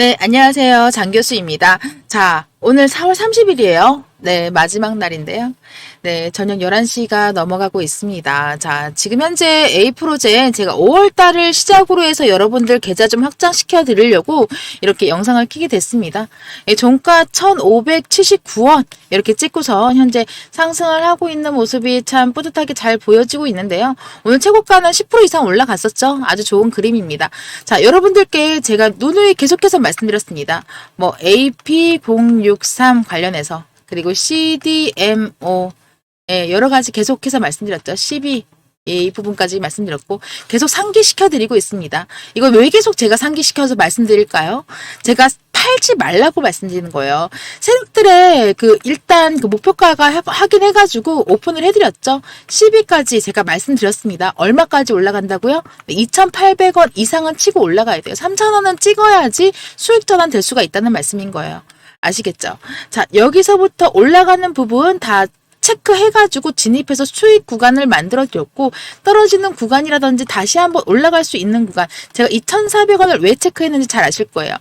네, 안녕하세요. 장 교수입니다. 자, 오늘 4월 30일이에요. 네, 마지막 날인데요. 네, 저녁 11시가 넘어가고 있습니다. 자, 지금 현재 A 프로젝트 제가 5월 달을 시작으로 해서 여러분들 계좌 좀 확장시켜 드리려고 이렇게 영상을 키게 됐습니다. 예, 종가 1,579원 이렇게 찍고서 현재 상승을 하고 있는 모습이 참 뿌듯하게 잘 보여지고 있는데요. 오늘 최고가는 10% 이상 올라갔었죠. 아주 좋은 그림입니다. 자, 여러분들께 제가 누누이 계속해서 말씀드렸습니다. 뭐 AP063 관련해서 그리고 CDMO 예, 여러 가지 계속해서 말씀드렸죠. 12 예, 이 부분까지 말씀드렸고 계속 상기시켜 드리고 있습니다. 이거 왜 계속 제가 상기시켜서 말씀드릴까요? 제가 팔지 말라고 말씀드리는 거예요. 세력들의 그 일단 그 목표가가 하- 확인해 가지고 오픈을 해 드렸죠. 10위까지 제가 말씀드렸습니다. 얼마까지 올라간다고요? 2,800원 이상은 치고 올라가야 돼요. 3,000원은 찍어야지 수익 전환 될 수가 있다는 말씀인 거예요. 아시겠죠? 자, 여기서부터 올라가는 부분 다 체크해가지고 진입해서 수익 구간을 만들어드렸고 떨어지는 구간이라든지 다시 한번 올라갈 수 있는 구간 제가 2,400원을 왜 체크했는지 잘 아실 거예요.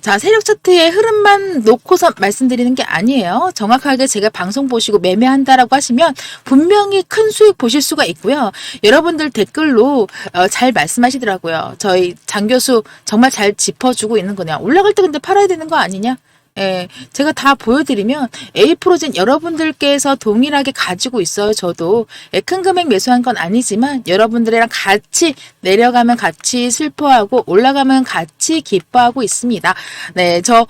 자, 세력 차트의 흐름만 놓고서 말씀드리는 게 아니에요. 정확하게 제가 방송 보시고 매매한다라고 하시면 분명히 큰 수익 보실 수가 있고요. 여러분들 댓글로 어, 잘 말씀하시더라고요. 저희 장 교수 정말 잘 짚어주고 있는 거냐. 올라갈 때 근데 팔아야 되는 거 아니냐? 예, 제가 다 보여드리면 A 프로젠 여러분들께서 동일하게 가지고 있어요. 저도 예, 큰 금액 매수한 건 아니지만 여러분들이랑 같이 내려가면 같이 슬퍼하고 올라가면 같이 기뻐하고 있습니다. 네, 저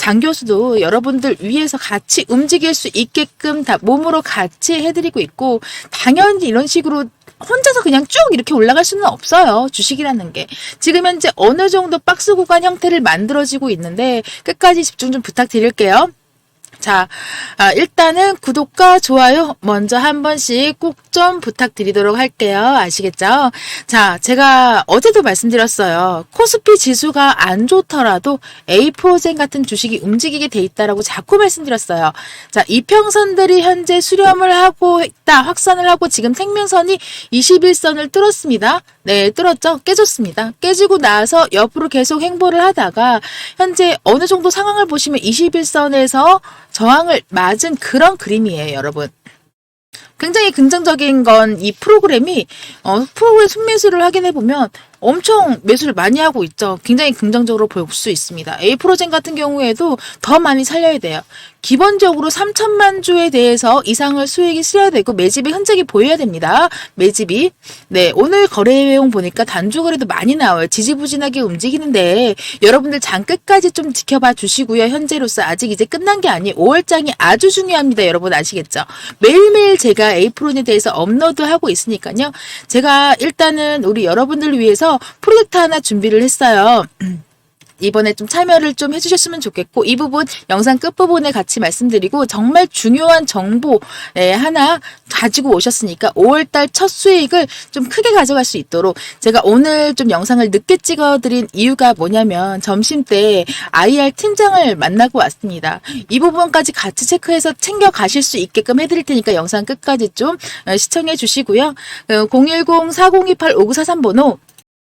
장 교수도 여러분들 위해서 같이 움직일 수 있게끔 다 몸으로 같이 해드리고 있고 당연히 이런 식으로 혼자서 그냥 쭉 이렇게 올라갈 수는 없어요. 주식이라는 게. 지금 현재 어느 정도 박스 구간 형태를 만들어지고 있는데 끝까지 집중 좀 부탁드릴게요. 자, 아, 일단은 구독과 좋아요 먼저 한 번씩 꼭 좀 부탁드리도록 할게요. 아시겠죠? 자, 제가 어제도 말씀드렸어요. 코스피 지수가 안 좋더라도 A 프로젠 같은 주식이 움직이게 돼 있다라고 자꾸 말씀드렸어요. 자, 이평선들이 현재 수렴을 하고 있다, 확산을 하고 지금 생명선이 21선을 뚫었습니다. 네, 뚫었죠? 깨졌습니다. 깨지고 나서 옆으로 계속 행보를 하다가 현재 어느 정도 상황을 보시면 21선에서 저항을 맞은 그런 그림이에요, 여러분. 굉장히 긍정적인 건 이 프로그램이 어, 프로그램 순매수를 확인해 보면 엄청 매수를 많이 하고 있죠. 굉장히 긍정적으로 볼 수 있습니다. A 프로젠 같은 경우에도 더 많이 살려야 돼요. 기본적으로 3천만 주에 대해서 이상을 수익이 실어야 되고 매집의 흔적이 보여야 됩니다. 매집이 네 오늘 거래 내용 보니까 단주 거래도 많이 나와요. 지지부진하게 움직이는데 여러분들 장 끝까지 좀 지켜봐 주시고요. 현재로서 아직 이제 끝난 게 아니에요. 5월장이 아주 중요합니다. 여러분 아시겠죠? 매일매일 제가 프로에 대해서 업로드하고 있으니까요. 제가 일단은 우리 여러분들을 위해서 프로젝트 하나 준비를 했어요. 이번에 좀 참여를 좀 해주셨으면 좋겠고 이 부분 영상 끝부분에 같이 말씀드리고 정말 중요한 정보 예, 하나 가지고 오셨으니까 5월달 첫 수익을 좀 크게 가져갈 수 있도록 제가 오늘 좀 영상을 늦게 찍어드린 이유가 뭐냐면 점심 때 IR 팀장을 만나고 왔습니다. 이 부분까지 같이 체크해서 챙겨 가실 수 있게끔 해드릴 테니까 영상 끝까지 좀 어, 시청해 주시고요. 010-4028-5943 번호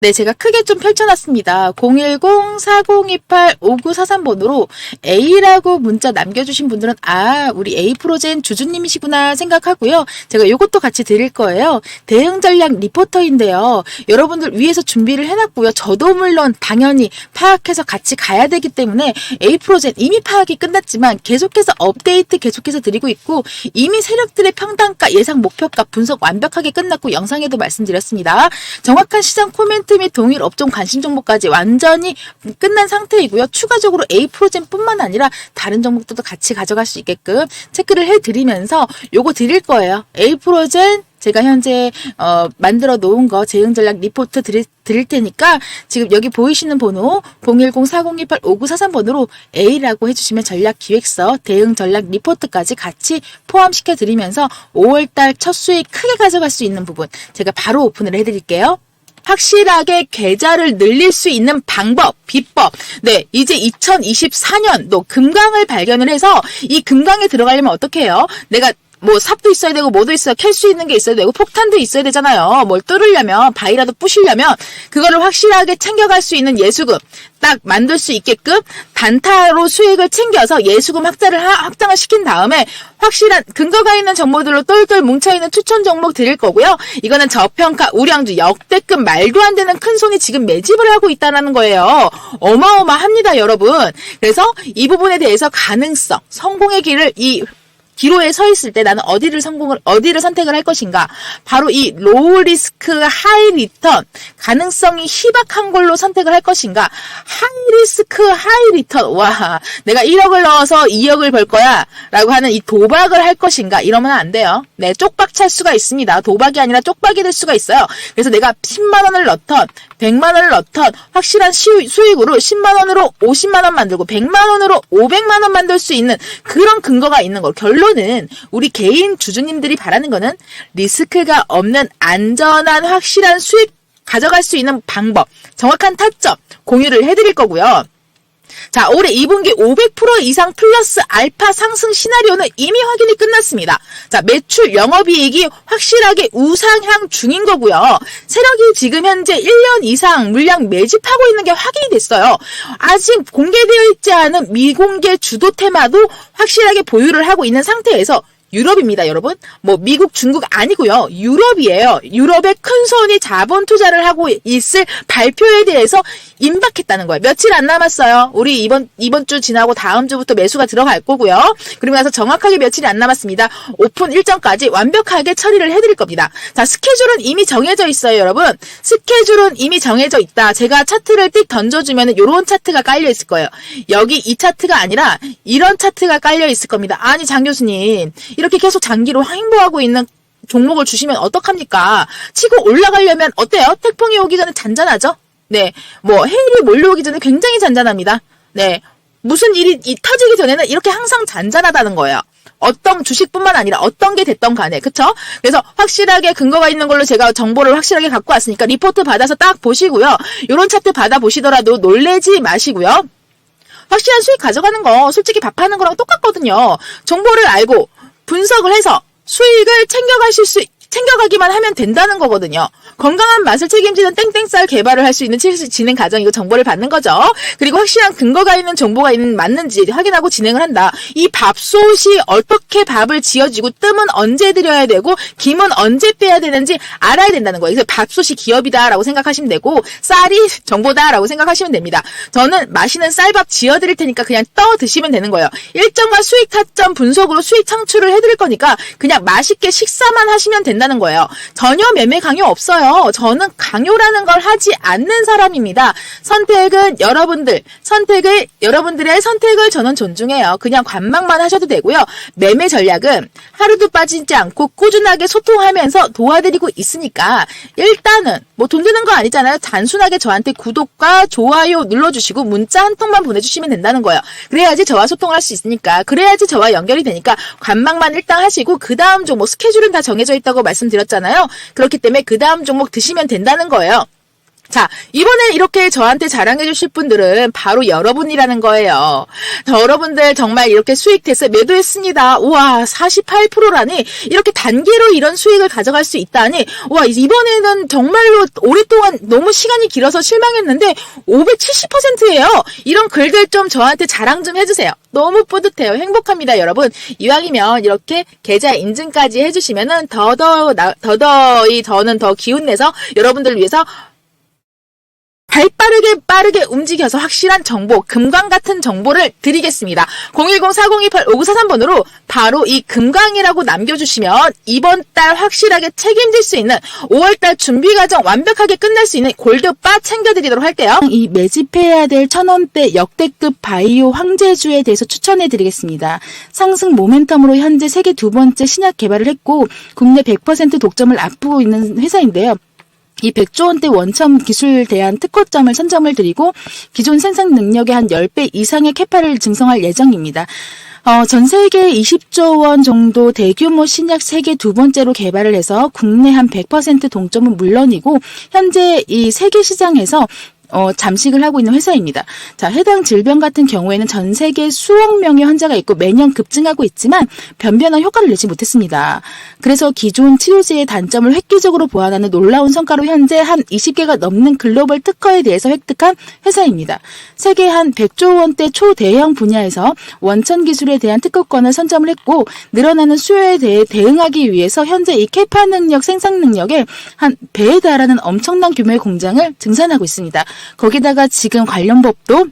네, 제가 크게 좀 펼쳐놨습니다. 010-4028-5943번으로 A라고 문자 남겨주신 분들은 아, 우리 A 프로젠 주주님이시구나 생각하고요. 제가 요것도 같이 드릴 거예요. 대응 전략 리포터인데요. 여러분들 위해서 준비를 해놨고요. 저도 물론 당연히 파악해서 같이 가야 되기 때문에 A 프로젠 이미 파악이 끝났지만 계속해서 업데이트 계속해서 드리고 있고 이미 세력들의 평단가 예상 목표가 분석 완벽하게 끝났고 영상에도 말씀드렸습니다. 정확한 시장 코멘 트 및 동일 업종 관심 정보까지 완전히 끝난 상태이고요. 추가적으로 A 프로젠뿐만 아니라 다른 종목들도 같이 가져갈 수 있게끔 체크를 해드리면서 요거 드릴 거예요. A 프로젠 제가 현재 어, 만들어 놓은 거 재응 전략 리포트 드릴, 드릴 테니까 지금 여기 보이시는 번호 010-4028-5943번으로 A라고 해주시면 전략 기획서 대응 전략 리포트까지 같이 포함시켜 드리면서 5월달 첫 수익 크게 가져갈 수 있는 부분 제가 바로 오픈을 해드릴게요. 확실하게 계좌를 늘릴 수 있는 방법, 비법. 네, 이제 2024년도 금강을 발견을 해서 이 금강에 들어가려면 어떻게 해요? 내가 뭐 삽도 있어야 되고 뭐도 있어야 캘 수 있는 게 있어야 되고 폭탄도 있어야 되잖아요. 뭘 뚫으려면 바위라도 부시려면 그거를 확실하게 챙겨갈 수 있는 예수금 딱 만들 수 있게끔 단타로 수익을 챙겨서 예수금 하- 확장을 시킨 다음에 확실한 근거가 있는 정보들로 똘똘 뭉쳐있는 추천 종목 드릴 거고요. 이거는 저평가 우량주 역대급 말도 안 되는 큰 손이 지금 매집을 하고 있다는 거예요. 어마어마합니다, 여러분. 그래서 이 부분에 대해서 가능성, 성공의 길을 이 기로에 서 있을 때 나는 어디를 성공을 어디를 선택을 할 것인가? 바로 이 로우 리스크 하이 리턴 가능성이 희박한 걸로 선택을 할 것인가? 하이 리스크 하이 리턴 와 내가 1억을 넣어서 2억을 벌 거야라고 하는 이 도박을 할 것인가? 이러면 안 돼요. 네 쪽박 찰 수가 있습니다. 도박이 아니라 쪽박이 될 수가 있어요. 그래서 내가 10만 원을 넣던 100만 원을 넣던 확실한 시- 수익으로 10만 원으로 50만 원 만들고 100만 원으로 500만 원 만들 수 있는 그런 근거가 있는 거. 결론 은 우리 개인 주주님들이 바라는 거는 리스크가 없는 안전한 확실한 수익 가져갈 수 있는 방법, 정확한 타점 공유를 해드릴 거고요. 자, 올해 2분기 500% 이상 플러스 알파 상승 시나리오는 이미 확인이 끝났습니다. 자, 매출 영업이익이 확실하게 우상향 중인 거고요. 세력이 지금 현재 1년 이상 물량 매집하고 있는 게 확인이 됐어요. 아직 공개되어 있지 않은 미공개 주도 테마도 확실하게 보유를 하고 있는 상태에서 유럽입니다, 여러분. 뭐 미국, 중국 아니고요. 유럽이에요. 유럽의 큰 손이 자본 투자를 하고 있을 발표에 대해서 임박했다는 거예요. 며칠 안 남았어요. 우리 이번 이번 주 지나고 다음 주부터 매수가 들어갈 거고요. 그리고 나서 정확하게 며칠이 안 남았습니다. 오픈 일정까지 완벽하게 처리를 해드릴 겁니다. 자, 스케줄은 이미 정해져 있어요, 여러분. 스케줄은 이미 정해져 있다. 제가 차트를 띡 던져주면 이런 차트가 깔려 있을 거예요. 여기 이 차트가 아니라 이런 차트가 깔려 있을 겁니다. 아니 장 교수님 이렇게 계속 장기로 행보하고 있는 종목을 주시면 어떡합니까? 치고 올라가려면 어때요? 태풍이 오기 전에 잔잔하죠? 네, 뭐 해일이 몰려오기 전에 굉장히 잔잔합니다. 네, 무슨 일이 이- 터지기 전에는 이렇게 항상 잔잔하다는 거예요. 어떤 주식뿐만 아니라 어떤 게 됐던 간에 그쵸? 그래서 확실하게 근거가 있는 걸로 제가 정보를 확실하게 갖고 왔으니까 리포트 받아서 딱 보시고요. 요런 차트 받아 보시더라도 놀래지 마시고요. 확실한 수익 가져가는 거 솔직히 밥하는 거랑 똑같거든요. 정보를 알고 분석을 해서 수익을 챙겨가실 수 챙겨가기만 하면 된다는 거거든요. 건강한 맛을 책임지는 땡땡쌀 개발을 할 수 있는 치- 진행 과정이고 정보를 받는 거죠. 그리고 확실한 근거가 있는 정보가 있는 맞는지 확인하고 진행을 한다. 이 밥솥이 어떻게 밥을 지어지고 뜸은 언제 들여야 되고 김은 언제 빼야 되는지 알아야 된다는 거예요. 그래서 밥솥이 기업이다라고 생각하시면 되고 쌀이 정보다라고 생각하시면 됩니다. 저는 맛있는 쌀밥 지어드릴 테니까 그냥 떠 드시면 되는 거예요. 일정한 수익 타점 분석으로 수익 창출을 해드릴 거니까 그냥 맛있게 식사만 하시면 된다 는 거예요. 전혀 매매 강요 없어요. 저는 강요라는 걸 하지 않는 사람입니다. 선택은 여러분들, 선택을, 여러분들의 선택을 저는 존중해요. 그냥 관망만 하셔도 되고요. 매매 전략은 하루도 빠지지 않고 꾸준하게 소통하면서 도와드리고 있으니까 일단은 뭐 돈 드는 거 아니잖아요. 단순하게 저한테 구독과 좋아요 눌러주시고 문자 한 통만 보내주시면 된다는 거예요. 그래야지 저와 소통할 수 있으니까 그래야지 저와 연결이 되니까 관망만 일단 하시고 그 다음 종목 스케줄은 다 정해져 있다고 말씀드렸잖아요. 그렇기 때문에 그 다음 종목 드시면 된다는 거예요. 자, 이번에 이렇게 저한테 자랑해 주실 분들은 바로 여러분이라는 거예요. 저 여러분들 정말 이렇게 수익 됐어요. 매도했습니다. 우와, 48%라니 이렇게 단계로 이런 수익을 가져갈 수 있다니 와, 이번에는 정말로 오랫동안 너무 시간이 길어서 실망했는데 570%예요. 이런 글들 좀 저한테 자랑 좀 해주세요. 너무 뿌듯해요. 행복합니다, 여러분. 이왕이면 이렇게 계좌 인증까지 해주시면은 더더 나- 더더이 저는 더 기운 내서 여러분들을 위해서 발 빠르게 빠르게 움직여서 확실한 정보, 금강 같은 정보를 드리겠습니다. 010-4028-5943번으로 바로 이 금강이라고 남겨주시면 이번 달 확실하게 책임질 수 있는 5월달 준비 과정 완벽하게 끝낼 수 있는 골드바 챙겨드리도록 할게요. 이 매집해야 될 천원대 역대급 바이오 황제주에 대해서 추천해 드리겠습니다. 상승 모멘텀으로 현재 세계 두 번째 신약 개발을 했고 국내 100% 독점을 앞두고 있는 회사인데요. 이 100조 원대 원첨 기술에 대한 특허점을 선점을 드리고 기존 생산 능력의 한 10배 이상의 캐파를 증성할 예정입니다. 어, 전 세계 20조 원 정도 대규모 신약 세계 두 번째로 개발을 해서 국내 한 100% 동점은 물론이고 현재 이 세계 시장에서 어, 잠식을 하고 있는 회사입니다. 자, 해당 질병 같은 경우에는 전 세계 수억 명의 환자가 있고 매년 급증하고 있지만 변변한 효과를 내지 못했습니다. 그래서 기존 치료제의 단점을 획기적으로 보완하는 놀라운 성과로 현재 한 20개가 넘는 글로벌 특허에 대해서 획득한 회사입니다. 세계 한 100조 원대 초대형 분야에서 원천 기술에 대한 특허권을 선점을 했고 늘어나는 수요에 대해 대응하기 위해서 현재 이 캐파 능력 생산 능력에 한 배에 달하는 엄청난 규모의 공장을 증산하고 있습니다. 거기다가 지금 관련 법도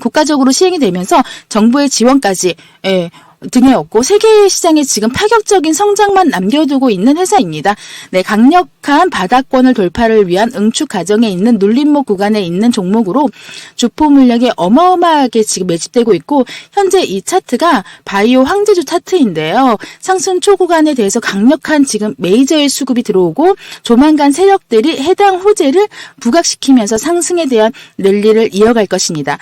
국가적으로 시행이 되면서 정부의 지원까지 예, 등에 없고 세계 시장에 지금 파격적인 성장만 남겨두고 있는 회사입니다. 네, 강력한 바닥권을 돌파를 위한 응축 과정에 있는 눌림목 구간에 있는 종목으로 주포 물량이 어마어마하게 지금 매집되고 있고 현재 이 차트가 바이오 황제주 차트인데요. 상승 초구간에 대해서 강력한 지금 메이저의 수급이 들어오고 조만간 세력들이 해당 호재를 부각시키면서 상승에 대한 랠리를 이어갈 것입니다.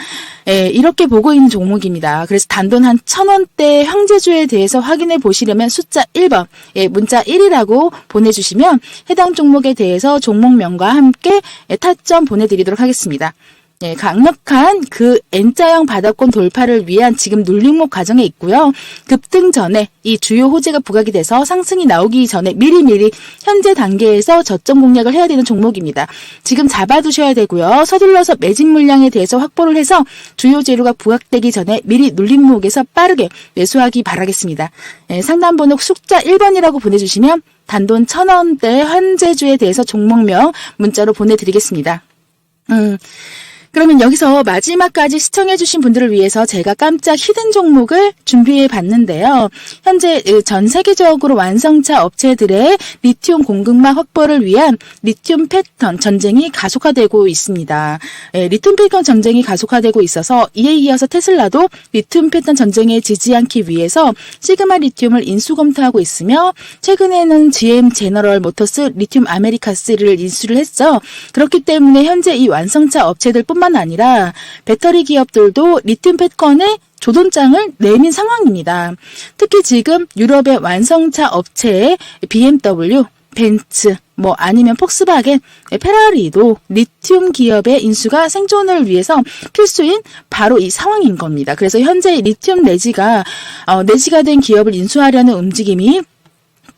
예, 이렇게 보고 있는 종목입니다. 그래서 단돈 한 천원대 황제주에 대해서 확인해 보시려면 숫자 1번, 예, 문자 1이라고 보내주시면 해당 종목에 대해서 종목명과 함께 예, 타점 보내드리도록 하겠습니다. 예, 강력한 그 N자형 바닥권 돌파를 위한 지금 눌림목 과정에 있고요. 급등 전에 이 주요 호재가 부각이 돼서 상승이 나오기 전에 미리미리 현재 단계에서 저점 공략을 해야 되는 종목입니다. 지금 잡아두셔야 되고요. 서둘러서 매집 물량에 대해서 확보를 해서 주요 재료가 부각되기 전에 미리 눌림목에서 빠르게 매수하기 바라겠습니다. 예, 상담번호 숫자 1번이라고 보내주시면 단돈 1000원대 환제주에 대해서 종목명 문자로 보내드리겠습니다. 음, 그러면 여기서 마지막까지 시청해주신 분들을 위해서 제가 깜짝 히든 종목을 준비해 봤는데요. 현재 전 세계적으로 완성차 업체들의 리튬 공급망 확보를 위한 리튬 패턴 전쟁이 가속화되고 있습니다. 예, 리튬 패턴 전쟁이 가속화되고 있어서 이에 이어서 테슬라도 리튬 패턴 전쟁에 지지 않기 위해서 시그마 리튬을 인수 검토하고 있으며 최근에는 GM 제너럴 모터스 리튬 아메리카스를 인수를 했죠. 그렇기 때문에 현재 이 완성차 업체들뿐만 아니라 배터리 기업들도 리튬 패턴에 조돈장을 내민 상황입니다. 특히 지금 유럽의 완성차 업체의 BMW, 벤츠, 뭐 아니면 폭스바겐, 페라리도 리튬 기업의 인수가 생존을 위해서 필수인 바로 이 상황인 겁니다. 그래서 현재 리튬 내지가 어, 내지가 된 기업을 인수하려는 움직임이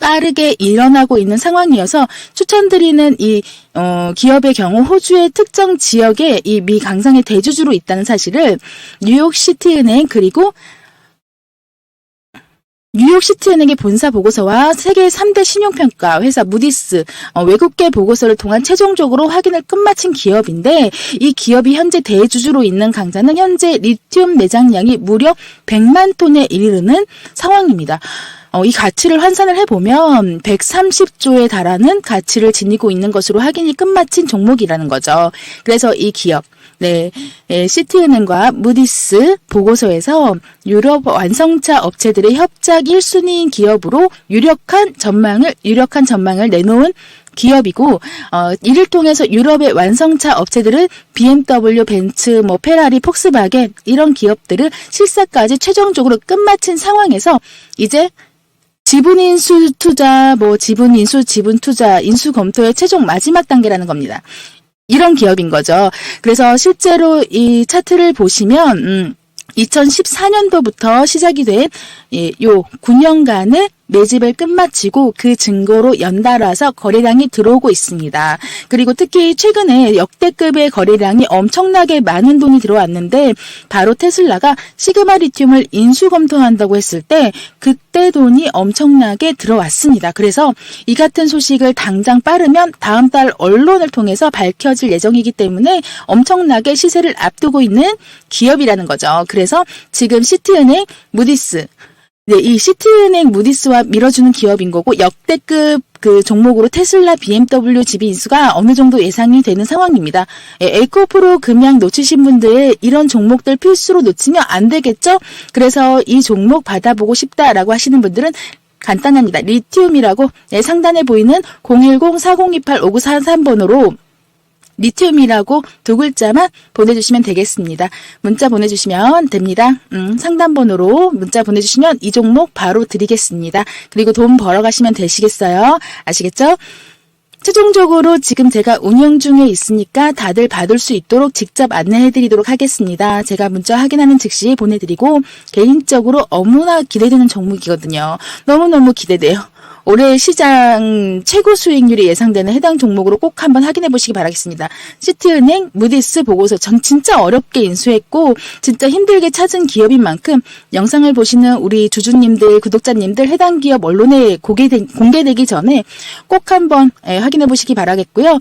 빠르게 일어나고 있는 상황이어서 추천드리는 이 어, 기업의 경우 호주의 특정 지역에 이 미 강상의 대주주로 있다는 사실을 뉴욕시티 은행 그리고 뉴욕시티은행의 본사 보고서와 세계 3대 신용평가 회사 무디스 어, 외국계 보고서를 통한 최종적으로 확인을 끝마친 기업인데 이 기업이 현재 대주주로 있는 강사는 현재 리튬 매장량이 무려 100만 톤에 이르는 상황입니다. 어, 이 가치를 환산을 해보면 130조에 달하는 가치를 지니고 있는 것으로 확인이 끝마친 종목이라는 거죠. 그래서 이 기업, 네, 예, 시티은행과 무디스 보고서에서 유럽 완성차 업체들의 협작 1순위인 기업으로 유력한 전망을, 유력한 전망을 내놓은 기업이고 어, 이를 통해서 유럽의 완성차 업체들은 BMW, 벤츠, 뭐 페라리, 폭스바겐 이런 기업들을 실사까지 최종적으로 끝마친 상황에서 이제 지분 인수 투자, 뭐 지분 인수, 지분 투자, 인수 검토의 최종 마지막 단계라는 겁니다. 이런 기업인 거죠. 그래서 실제로 이 차트를 보시면 음 2014년도부터 시작이 된요 9년간의 매집을 끝마치고 그 증거로 연달아서 거래량이 들어오고 있습니다. 그리고 특히 최근에 역대급의 거래량이 엄청나게 많은 돈이 들어왔는데 바로 테슬라가 시그마 리튬을 인수 검토한다고 했을 때 그때 돈이 엄청나게 들어왔습니다. 그래서 이 같은 소식을 당장 빠르면 다음 달 언론을 통해서 밝혀질 예정이기 때문에 엄청나게 시세를 앞두고 있는 기업이라는 거죠. 그래서 지금 시티은행, 무디스 네, 이 시티은행 무디스와 밀어주는 기업인 거고 역대급 그 종목으로 테슬라, BMW 지비 인수가 어느 정도 예상이 되는 상황입니다. 예, 에코프로 금양 놓치신 분들 이런 종목들 필수로 놓치면 안 되겠죠? 그래서 이 종목 받아보고 싶다라고 하시는 분들은 간단합니다. 리튬이라고 예, 상단에 보이는 010-4028-5943번으로 리튬이라고 두 글자만 보내주시면 되겠습니다. 문자 보내주시면 됩니다. 음, 상담번호로 문자 보내주시면 이 종목 바로 드리겠습니다. 그리고 돈 벌어 가시면 되시겠어요? 아시겠죠? 최종적으로 지금 제가 운영 중에 있으니까 다들 받을 수 있도록 직접 안내해 드리도록 하겠습니다. 제가 문자 확인하는 즉시 보내드리고 개인적으로 너무나 기대되는 종목이거든요. 너무너무 기대돼요. 올해 시장 최고 수익률이 예상되는 해당 종목으로 꼭 한번 확인해 보시기 바라겠습니다. 시티은행, 무디스 보고서 전 진짜 어렵게 인수했고 진짜 힘들게 찾은 기업인 만큼 영상을 보시는 우리 주주님들, 구독자님들 해당 기업 언론에 고개되, 공개되기 전에 꼭 한번 예, 확인해 보시기 바라겠고요.